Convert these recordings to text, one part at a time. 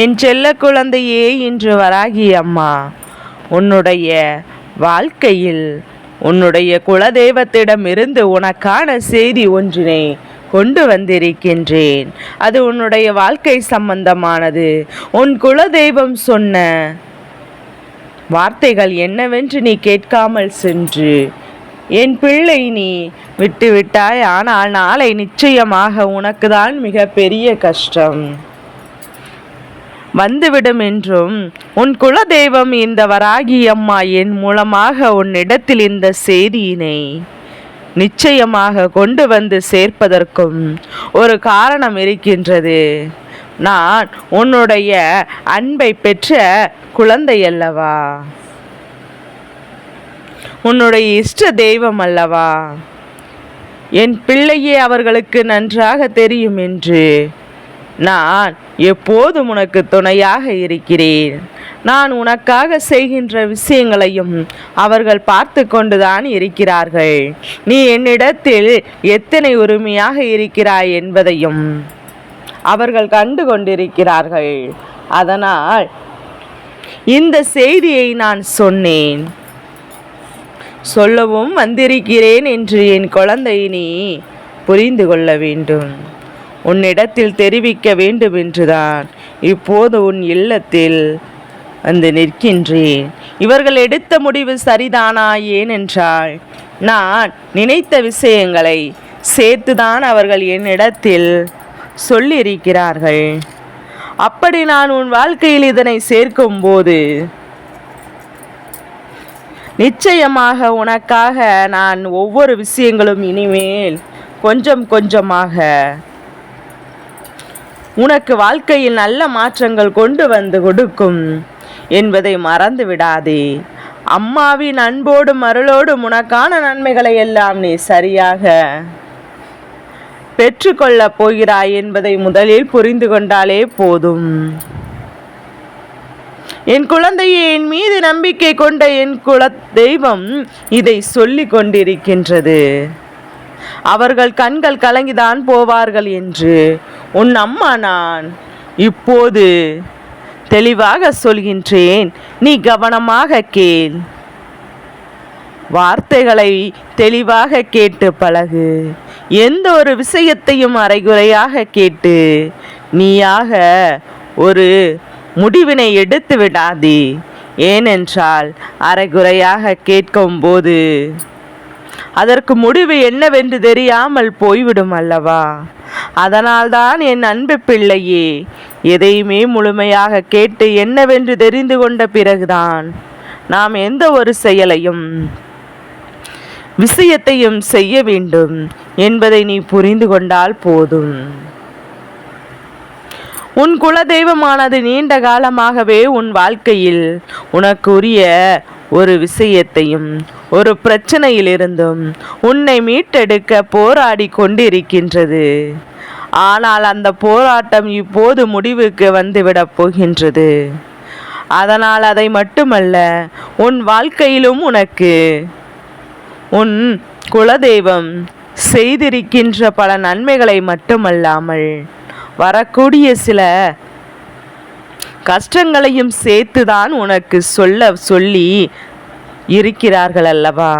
என் செல்ல குழந்தையே இன்று வராகி அம்மா. உன்னுடைய வாழ்க்கையில் உன்னுடைய குலதெய்வத்திடமிருந்து உனக்கான செய்தி ஒன்றினை கொண்டு வந்திருக்கின்றேன். அது உன்னுடைய வாழ்க்கை சம்பந்தமானது. உன் குலதெய்வம் சொன்ன வார்த்தைகள் என்னவென்று நீ கேட்காமல் சென்று என் பிள்ளை நீ விட்டுவிட்டாய் ஆனால் நாளை நிச்சயமாக உனக்கு தான் மிக பெரிய கஷ்டம். வந்துவிடும் என்றும் உன் குலதெய்வம் இந்த வராகி அம்மா என் மூலமாக உன்னிடத்தில் இந்த செய்தியினை நிச்சயமாக கொண்டு வந்து சேர்ப்பதற்கும் ஒரு காரணம் இருக்கின்றது. நான் உன்னுடைய அன்பை பெற்ற குழந்தை அல்லவா? உன்னுடைய இஷ்ட தெய்வம் அல்லவா? என் பிள்ளையே அவர்களுக்கு நன்றாக தெரியும் என்று நான் எப்போதும் உனக்கு துணையாக இருக்கிறேன். நான் உனக்காக செய்கின்ற விஷயங்களையும் அவர்கள் பார்த்து கொண்டுதான் இருக்கிறார்கள். நீ என்னிடத்தில் எத்தனை உரிமையாக இருக்கிறாய் என்பதையும் அவர்கள் கண்டு கொண்டிருக்கிறார்கள். அதனால் இந்த செய்தியை நான் சொன்னேன். சொல்லவும் வந்திருக்கிறேன் என்று என் குழந்தை நீ புரிந்து கொள்ள வேண்டும். உன்னிடத்தில் தெரிவிக்க வேண்டுமென்றுதான். இப்போது உன் இல்லத்தில் வந்து நிற்கின்றேன். இவர்கள் எடுத்த முடிவு சரிதானா ஏனென்றால் நான் நினைத்த விஷயங்களை சேர்த்துதான் அவர்கள் என்னிடத்தில் சொல்லியிருக்கிறார்கள். அப்படி நான் உன் வாழ்க்கையில் இதனை சேர்க்கும்போது நிச்சயமாக உனக்காக நான் ஒவ்வொரு விஷயங்களும் இனிமேல் கொஞ்சம் கொஞ்சமாக உனக்கு வாழ்க்கையில் நல்ல மாற்றங்கள் கொண்டு வந்து கொடுக்கும் என்பதை மறந்து விடாதே. அம்மாவின் அன்போடும் அருளோடும் உனக்கான நன்மைகளை எல்லாம் நீ சரியாக பெற்றுக்கொள்ளப் போகிறாய் என்பதை முதலில் புரிந்து கொண்டாலே போதும். என் குழந்தையே என் மீது நம்பிக்கை கொண்ட என் குல தெய்வம் இதை சொல்லி கொண்டிருக்கின்றது. அவர்கள் கண்கள் கலங்கிதான் போவார்கள் என்று உன் அம்மா நான் இப்போது தெளிவாக சொல்கின்றேன். நீ கவனமாக கேள். வார்த்தைகளை தெளிவாக கேட்டு பழகு. எந்த ஒரு விஷயத்தையும் அரைகுறையாக கேட்டு நீயாக ஒரு முடிவினை எடுத்து விடாதே. ஏனென்றால் அரைகுறையாக கேட்கும்போது அதற்கு முடிவு என்னவென்று தெரியாமல் போய்விடும் அல்லவா? அதனால்தான் என் அன்பு பிள்ளையே எதையுமே முழுமையாக கேட்டு என்னவென்று தெரிந்து கொண்ட பிறகுதான் நாம் எந்த ஒரு செயலையும் விஷயத்தையும் செய்ய வேண்டும் என்பதை நீ புரிந்து கொண்டால் போதும். உன் குலதெய்வமானது நீண்ட காலமாகவே உன் வாழ்க்கையில் உனக்குரிய ஒரு விஷயத்தையும் ஒரு பிரச்சனையிலிருந்தும் உன்னை மீட்டெடுக்க போராடி கொண்டிருக்கின்றது. ஆனால் அந்த போராட்டம் இப்போது முடிவுக்கு வந்துவிடப் போகின்றது. அதனால் அதை மட்டுமல்ல உன் வாழ்க்கையிலும் உனக்கு உன் குலதெய்வம் செய்திருக்கின்ற பல நன்மைகளை மட்டுமல்லாமல் வரக்கூடிய சில கஷ்டங்களையும் சேர்த்துதான் உனக்கு சொல்ல சொல்லி இருக்கிறார்கள் அல்லவா?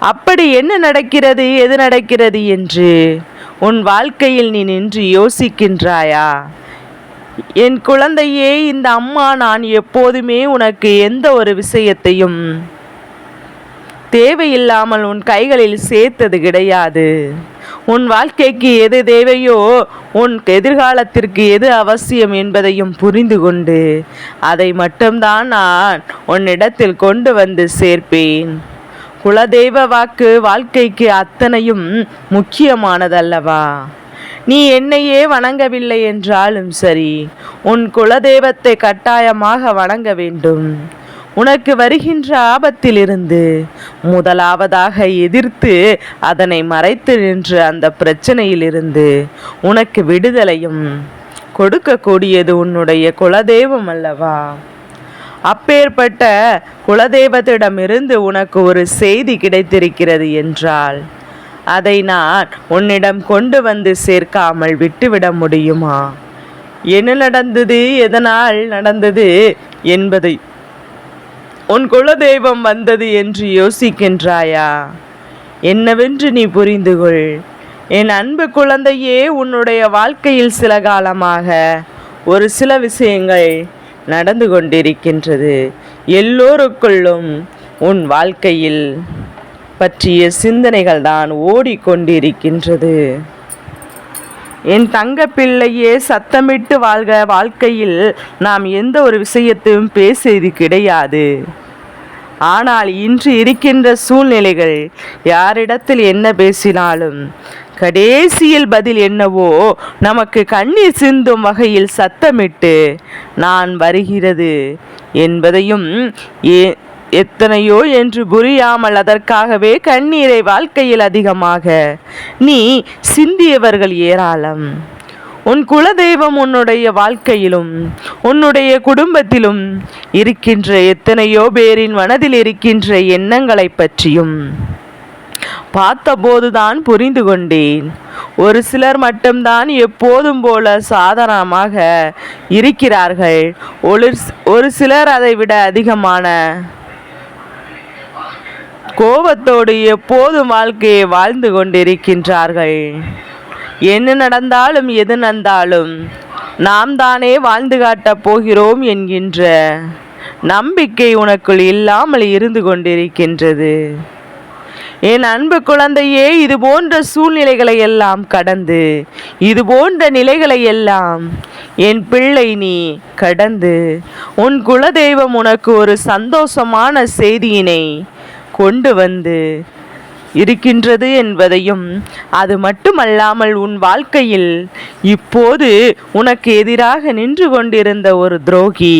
அப்படி என்ன நடக்கிறது எது நடக்கிறது என்று உன் வாழ்க்கையில் நீ நின்று யோசிக்கின்றாயா? என் குழந்தையே இந்த அம்மா நான் எப்போதுமே உனக்கு எந்த ஒரு விஷயத்தையும் தேவையில்லாமல் உன் கைகளில் சேர்த்தது கிடையாது. உன் வாழ்க்கைக்கு எது தேவையோ உன் எதிர்காலத்திற்கு எது அவசியம் என்பதையும் புரிந்து கொண்டு அதை மட்டும்தான் நான் உன்னிடத்தில் கொண்டு வந்து சேர்ப்பேன். குலதெய்வ வாக்கு வாழ்க்கைக்கு அத்தனையும் முக்கியமானதல்லவா? நீ என்னையே வணங்கவில்லை என்றாலும் சரி உன் குலதெய்வத்தை கட்டாயமாக வணங்க வேண்டும். உனக்கு வருகின்ற ஆபத்திலிருந்து முதலாவதாக எதிர்த்து அதனை மறைத்து நின்று அந்த பிரச்சனையிலிருந்து உனக்கு விடுதலையும் கொடுக்கக்கூடியது உன்னுடைய குலதெய்வம் அல்லவா? அப்பேற்பட்ட குலதெய்வத்திடமிருந்து உனக்கு ஒரு செய்தி கிடைத்திருக்கிறது என்றால் அதை நான் உன்னிடம் கொண்டு வந்து சேர்க்காமல் விட்டுவிட முடியுமா? என்ன நடந்தது? எதனால் நடந்தது என்பதை உன் குலதெய்வம் வந்தது என்று யோசிக்கின்றாயா? என்னவென்று நீ புரிந்து கொள் என் அன்பு குழந்தையே உன்னுடைய வாழ்க்கையில் சில காலமாக ஒரு சில விஷயங்கள் நடந்து கொண்டிருக்கின்றது. எல்லோருக்குள்ளும் உன் வாழ்க்கையில் பற்றிய சிந்தனைகள் தான் ஓடிக்கொண்டிருக்கின்றது. என் தங்க பிள்ளையே சத்தமிட்டு வாழ்க. வாழ்க்கையில் நாம் எந்த ஒரு விஷயத்தையும் பேசியது கிடையாது. ஆனால் இன்று இருக்கின்ற சூழ்நிலைகள் யாரிடத்தில் என்ன பேசினாலும் கடைசியில் பதில் என்னவோ நமக்கு கண்ணீர் சிந்தும் வகையில் சத்தமிட்டு நான் வருகிறது என்பதையும் ஏ எத்தனையோ என்று புரியாமல் அதற்காகவே கண்ணீரை வாழ்க்கையில் அதிகமாக. நீ சிந்தியவர்கள் ஏராளம். உன் குலதெய்வம் உன்னுடைய வாழ்க்கையிலும் உன்னுடைய குடும்பத்திலும் இருக்கின்ற எத்தனையோ பேரின் மனதில் இருக்கின்ற எண்ணங்களை பற்றியும் பார்த்தபோதுதான் புரிந்து கொண்டேன் ஒரு சிலர் மட்டும்தான் எப்போதும் போல சாதாரணமாக இருக்கிறார்கள். ஒரு ஒரு சிலர் அதை விட அதிகமான கோபத்தோடு எப்போதும் வாழ்க்கையை வாழ்ந்து கொண்டிருக்கின்றார்கள். என்ன நடந்தாலும் எது நடந்தாலும் நாம் தானே வாழ்ந்து காட்டப் போகிறோம் என்கின்ற நம்பிக்கை உனக்குள் இல்லாமல் இருந்து கொண்டிருக்கின்றது. என் அன்பு குழந்தையே இது போன்ற சூழ்நிலைகளை எல்லாம் கடந்து இது போன்ற நிலைகளை எல்லாம் என் பிள்ளை நீ கடந்து உன் குலதெய்வம் உனக்கு ஒரு சந்தோஷமான செய்தியினை கொண்டு வந்து இருக்கின்றது என்பதையும் அது மட்டுமல்லாமல் உன் வாழ்க்கையில் இப்போது உனக்கு எதிராக நின்று கொண்டிருந்த ஒரு துரோகி.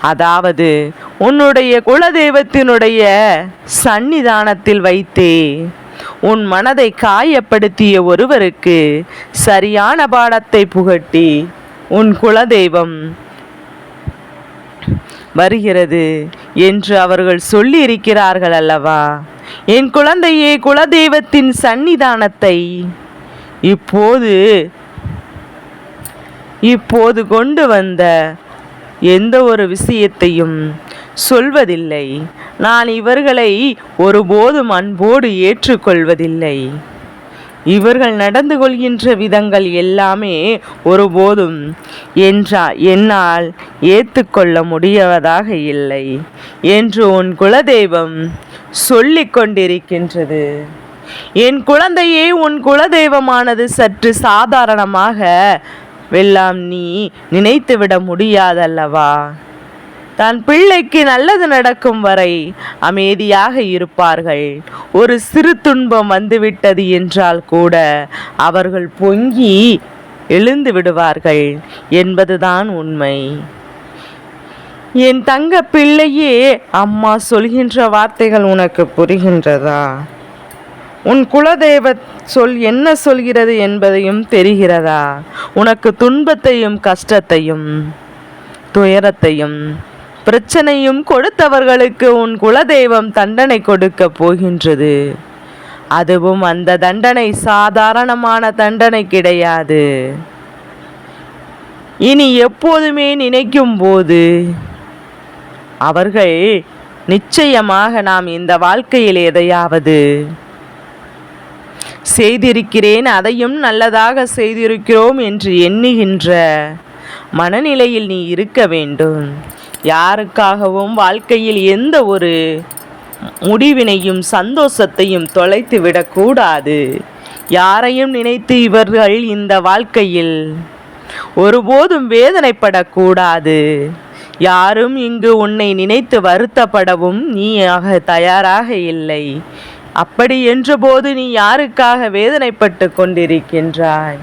அதாவது உன்னுடைய குலதெய்வத்தினுடைய சன்னிதானத்தில் வைத்தே உன் மனதை காயப்படுத்திய ஒருவருக்கு சரியான பாடத்தை புகட்டி உன் குலதெய்வம் வருகிறது என்று அவர்கள் சொல்லி இருக்கிறார்கள் அல்லவா? என் குழந்தையே குலதெய்வத்தின் சன்னிதானத்தை இப்போது இப்போது கொண்டு வந்த எந்த ஒரு விஷயத்தையும் சொல்வதில்லை. நான் இவர்களை ஒருபோதும் அன்போடு ஏற்றுக்கொள்வதில்லை. இவர்கள் நடந்து கொள்கின்ற விதங்கள் எல்லாமே ஒருபோதும் என்றா என்னால் ஏற்றுக்கொள்ள முடியவதாக இல்லை என்று உன் குலதெய்வம் சொல்லிக் கொண்டிருக்கின்றது. என் குழந்தையே உன் குலதெய்வமானது சற்று சாதாரணமாக வெல்லாம் நீ நினைத்துவிட முடியாதல்லவா? தன் பிள்ளைக்கு நல்லது நடக்கும் வரை அமைதியாக இருப்பார்கள். ஒரு சிறு துன்பம் வந்துவிட்டது என்றால் கூட அவர்கள் பொங்கி எழுந்து விடுவார்கள் என்பதுதான் உண்மை. என் தங்க பிள்ளையே அம்மா சொல்கின்ற வார்த்தைகள் உனக்கு புரிகின்றதா? உன் குலதெய்வத் சொல் என்ன சொல்கிறது என்பதையும் தெரிகிறதா? உனக்கு துன்பத்தையும் கஷ்டத்தையும் துயரத்தையும் பிரச்சனையும் கொடுத்தவர்களுக்கு உன் குலதெய்வம் தண்டனை கொடுக்க போகின்றது. அதுவும் அந்த தண்டனை சாதாரணமான தண்டனை கிடையாது. இனி எப்போதுமே நினைக்கும் போது அவர்கள் நிச்சயமாக நாம் இந்த வாழ்க்கையில் எதையாவது செய்திருக்கிறேன் அதையும் நல்லதாக செய்திருக்கிறோம் என்று எண்ணுகின்ற மனநிலையில் நீ இருக்க வேண்டும். யாருக்காகவும் வாழ்க்கையில் எந்த ஒரு முடிவினையும் சந்தோஷத்தையும் தொலைத்து விடக்கூடாது. யாரையும் நினைத்து இவர்கள் இந்த வாழ்க்கையில் ஒருபோதும் வேதனைப்படக்கூடாது. யாரும் இங்கு உன்னை நினைத்து வருத்தப்படவும் நீ ஆக தயாராக இல்லை. அப்படி என்றபோது நீ யாருக்காக வேதனைப்பட்டு கொண்டிருக்கின்றாய்?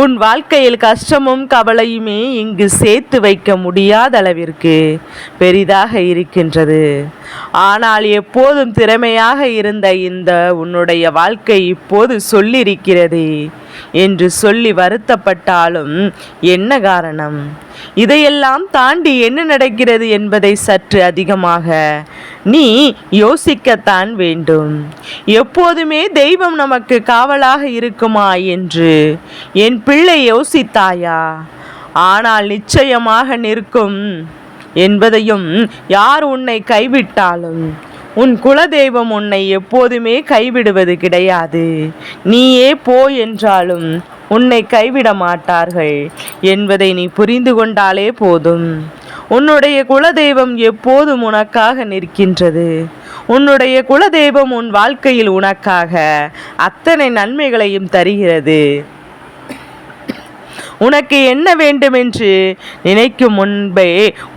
உன் வாழ்க்கையில் கஷ்டமும் கவலையுமே இங்கு சேர்த்து வைக்க முடியாத அளவிற்கு பெரிதாக இருக்கின்றது. ஆனால் எப்போதும் திறமையாக இருந்த இந்த உன்னுடைய வாழ்க்கை இப்போது சொல்லியிருக்கிறது என்று சொல்லி வருத்தப்பட்டாலும் என்ன காரணம்? இதையெல்லாம் தாண்டி என்ன நடக்கிறது என்பதை சற்று அதிகமாக நீ யோசிக்கத்தான் வேண்டும். எப்போதுமே தெய்வம் நமக்கு காவலாக இருக்குமா என்று என் பிள்ளை யோசித்தாயா? ஆனால் நிச்சயமாக நிற்கும் என்பதையும் யார் உன்னை கைவிட்டாலும் உன் குலதெய்வம் உன்னை எப்போதுமே கைவிடுவது கிடையாது. நீயே போ என்றாலும் உன்னை கைவிட மாட்டார்கள் என்பதை நீ புரிந்து கொண்டாலே போதும். உன்னுடைய குலதெய்வம் எப்போதும் உனக்காக நிற்கின்றது. உன்னுடைய குலதெய்வம் உன் வாழ்க்கையில் உனக்காக அத்தனை நன்மைகளையும் தருகிறது. உனக்கு என்ன வேண்டுமென்று நினைக்கும் முன்பே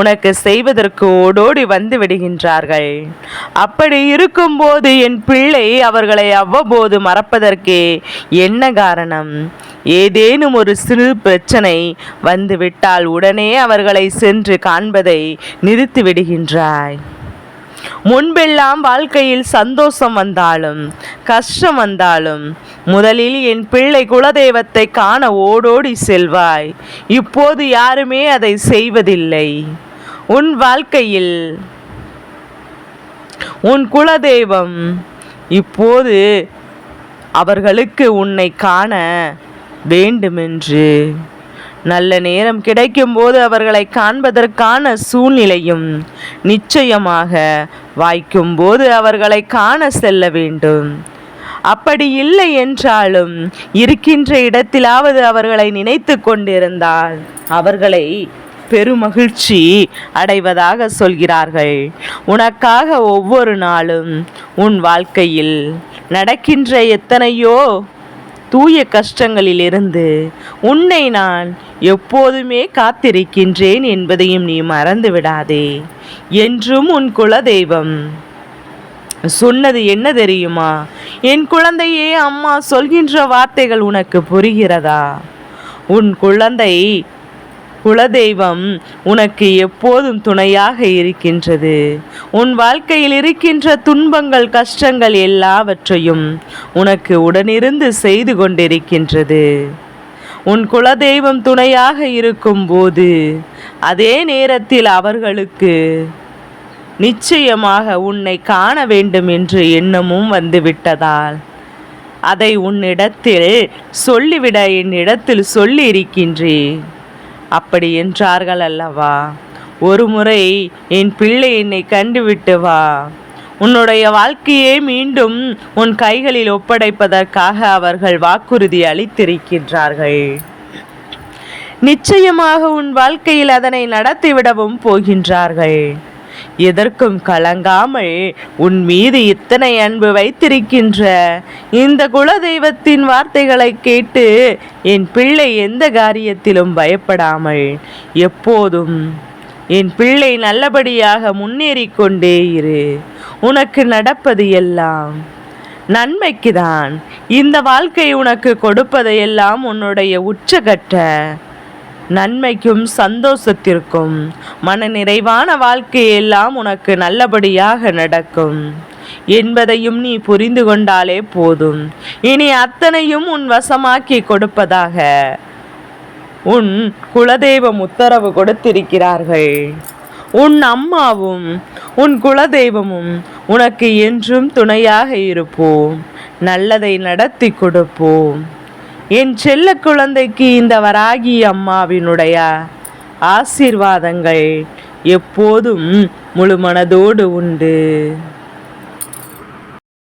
உனக்கு செய்வதற்கு ஓடோடி வந்து விடுகின்றார்கள். அப்படி இருக்கும்போது என் பிள்ளை அவர்களை அவ்வப்போது மறப்பதற்கே என்ன காரணம்? ஏதேனும் ஒரு சிறு பிரச்சனை வந்துவிட்டால் உடனே அவர்களை சென்று காண்பதை நிறுத்தி விடுகின்றாய். முன்பெல்லாம் வாழ்க்கையில் சந்தோஷம் வந்தாலும் கஷ்டம் வந்தாலும் முதலில் என் பிள்ளை குலதெய்வத்தை காண ஓடோடி செல்வாய். இப்போது யாருமே அதை செய்வதில்லை. உன் வாழ்க்கையில் உன் குலதெய்வம் இப்போது அவர்களுக்கு உன்னை காண வேண்டுமென்று. நல்ல நேரம் கிடைக்கும்போது அவர்களை காண்பதற்கான சூழ்நிலையும் நிச்சயமாக வாய்க்கும்போது அவர்களை காண செல்ல வேண்டும். அப்படி இல்லை என்றாலும் இருக்கின்ற இடத்திலாவது அவர்களை நினைத்து கொண்டிருந்தால் அவர்களை பெருமகிழ்ச்சி அடைவதாக சொல்கிறார்கள். உனக்காக ஒவ்வொரு நாளும் உன் வாழ்க்கையில் நடக்கின்ற எத்தனையோ தூய கஷ்டங்களிலிருந்து உன்னை நான் எப்போதுமே காத்திருக்கின்றேன் என்பதையும் நீ மறந்து விடாதே என்றும் உன் குலதெய்வம் சொன்னது என்ன தெரியுமா? என் குழந்தையே அம்மா சொல்கின்ற வார்த்தைகள் உனக்கு புரிகிறதா? உன் குழந்தை குலதெய்வம் உனக்கு எப்போதும் துணையாக இருக்கின்றது. உன் வாழ்க்கையில் இருக்கின்ற துன்பங்கள் கஷ்டங்கள் எல்லாவற்றையும் உனக்கு உடனிருந்து செய்து கொண்டிருக்கின்றது. உன் குலதெய்வம் துணையாக இருக்கும்போது அதே நேரத்தில் அவர்களுக்கு நிச்சயமாக உன்னை காண வேண்டும் என்று எண்ணமும் வந்துவிட்டதால். அதை உன்னிடத்தில் சொல்லிவிட என்னிடத்தில் சொல்லி இருக்கின்றேன் அப்படி என்றார்கள் அல்லவா? ஒரு முறை என் பிள்ளை என்னை கண்டுவிட்டு வா. உன்னுடைய வாழ்க்கையை மீண்டும் உன் கைகளில் ஒப்படைப்பதற்காக அவர்கள் வாக்குறுதி அளித்திருக்கின்றார்கள். நிச்சயமாக உன் வாழ்க்கையில் அதனை நடத்திவிடவும் போகின்றார்கள். எதற்கும் கலங்காமல் உன் மீது இத்தனை அன்பு வைத்திருக்கின்ற இந்த குலதெய்வத்தின் வார்த்தைகளை கேட்டு என் பிள்ளை எந்த காரியத்திலும் பயப்படாமல் எப்போதும் என் பிள்ளை நல்லபடியாக முன்னேறி கொண்டே இரு. உனக்கு நடப்பது எல்லாம் நன்மைக்குதான். இந்த வாழ்க்கை உனக்கு கொடுப்பதையெல்லாம் உன்னுடைய உச்சகட்ட. நன்மைக்கும் சந்தோஷத்திற்கும் மன நிறைவான வாழ்க்கையெல்லாம் உனக்கு நல்லபடியாக நடக்கும். என்பதையும் நீ புரிந்து கொண்டாலே போதும். இனி அத்தனையும் உன் வசமாக்கி கொடுப்பதாக உன் குலதெய்வம் உத்தரவு கொடுத்திருக்கிறார்கள். உன் அம்மாவும் உன் குலதெய்வமும் உனக்கு என்றும் துணையாக இருப்போம். நல்லதை நடத்தி கொடுப்போம். என் செல்ல குழந்தைக்கு இந்த வராகி அம்மாவினுடைய ஆசீர்வாதங்கள் எப்போதும் முழு மனதோடு உண்டு.